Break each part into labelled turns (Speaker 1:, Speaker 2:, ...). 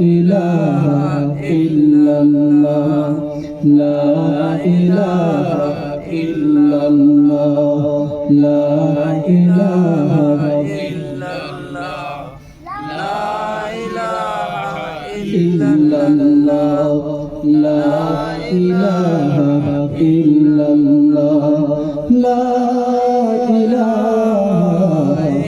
Speaker 1: إله إلا الله لا إله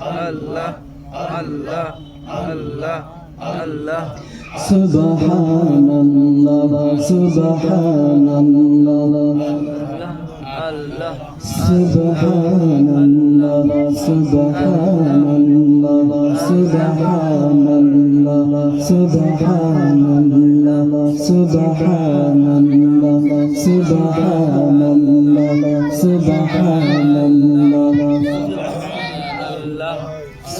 Speaker 1: الله الله الله الله. سبحان الله سبحان الله سبحان الله سبحان الله سبحان الله سبحان الله سبحان الله سبحان الله سبحان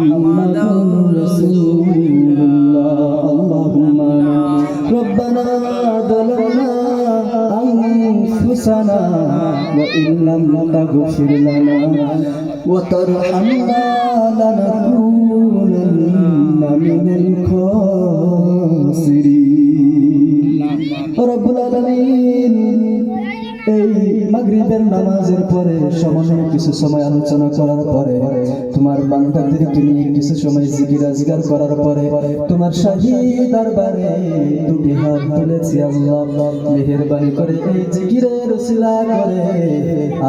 Speaker 1: محمد رسول الله اللهم ربنا ظلمنا أنفسنا وإن لم تغفر لنا وترحمنا لنكونن من الخاسرين رب العالمين এই মাগরিবের নামাজের পরে সামান্য কিছু সময় আলোচনা করার পরে, তোমার বান্দাদেরকে নিয়ে কিছু সময় জিকির আজগার করার পরে, তোমার শাহী দরবারে দুটি হাত তুলেছি আল্লাহ। মেহেরবানি করে এই জিকিরের উসিলা করে,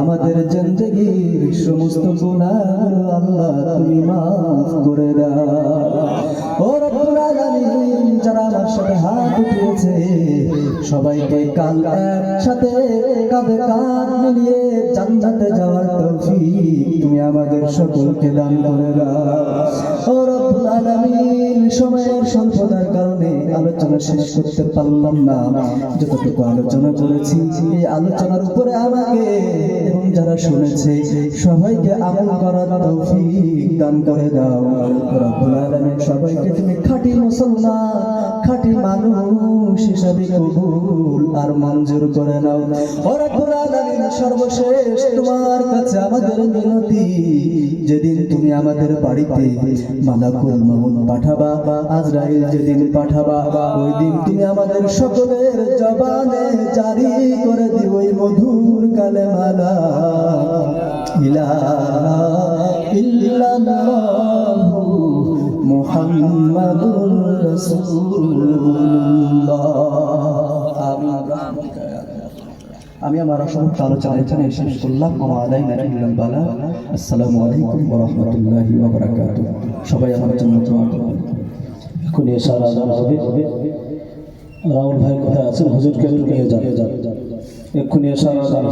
Speaker 1: আমাদের জিন্দগির সমস্ত গুনাহগুলো আল্লাহ তুমি মাফ করে দাও। ও রব্বুল আলামিন, যারা আমার সাথে হাত উঠিয়েছে, সবাইকে কাল একসাথে কাঁধে কাঁধ মিলিয়ে জান্নাতে যাওয়ার তৌফিক তুমি আমাদের সকলকে দান করে দাও। রব্বুল আলামিন, সময়ের স্বল্পতার কারণে আলোচনা শেষ করতে পারলাম না। যতটুকু আলোচনা করেছি, এই আলোচনার উপরে আমাকে যারা শুনেছে, সবাইকে আমল করার তৌফিক দান করে দাও। রব্বুল আলামিন সবাইকে তুমি খাঁটি মুসলমান, খাঁটি মানুষ হিসাবে কবুল আর মঞ্জুর করে নাও। রব্বুল আলামিন, সর্বশেষ তোমার কাছে আমাদের মিনতি, যেদিন তুমি আমাদের বাড়িতে মালাকুল মামুন পাঠাবা, আজরাইল যেদিন পাঠাবা ওই দিন তুমি আমাদের সকলের জবানে জারি করে দিও ওই মধুর কালেমালা। ইলাহা ইল্লাল্লাহু মুহাম্মাদুর রাসূলুল্লাহ আমি আমার অসংখ্য আলোচনা এখানে শেষ করলাম। মামা আলাই নাকিল্লাল বালা আসসালামু আলাইকুম ওয়া রাহমাতুল্লাহি ওয়া বারাকাতুহু। সবাই আমার জন্য দোয়া করবেন
Speaker 2: এখন এসার আজান হবে। রাহুল ভাই কোথায় আছেন? হুজুরকে নিয়ে যাবে এক্ষুনি আজান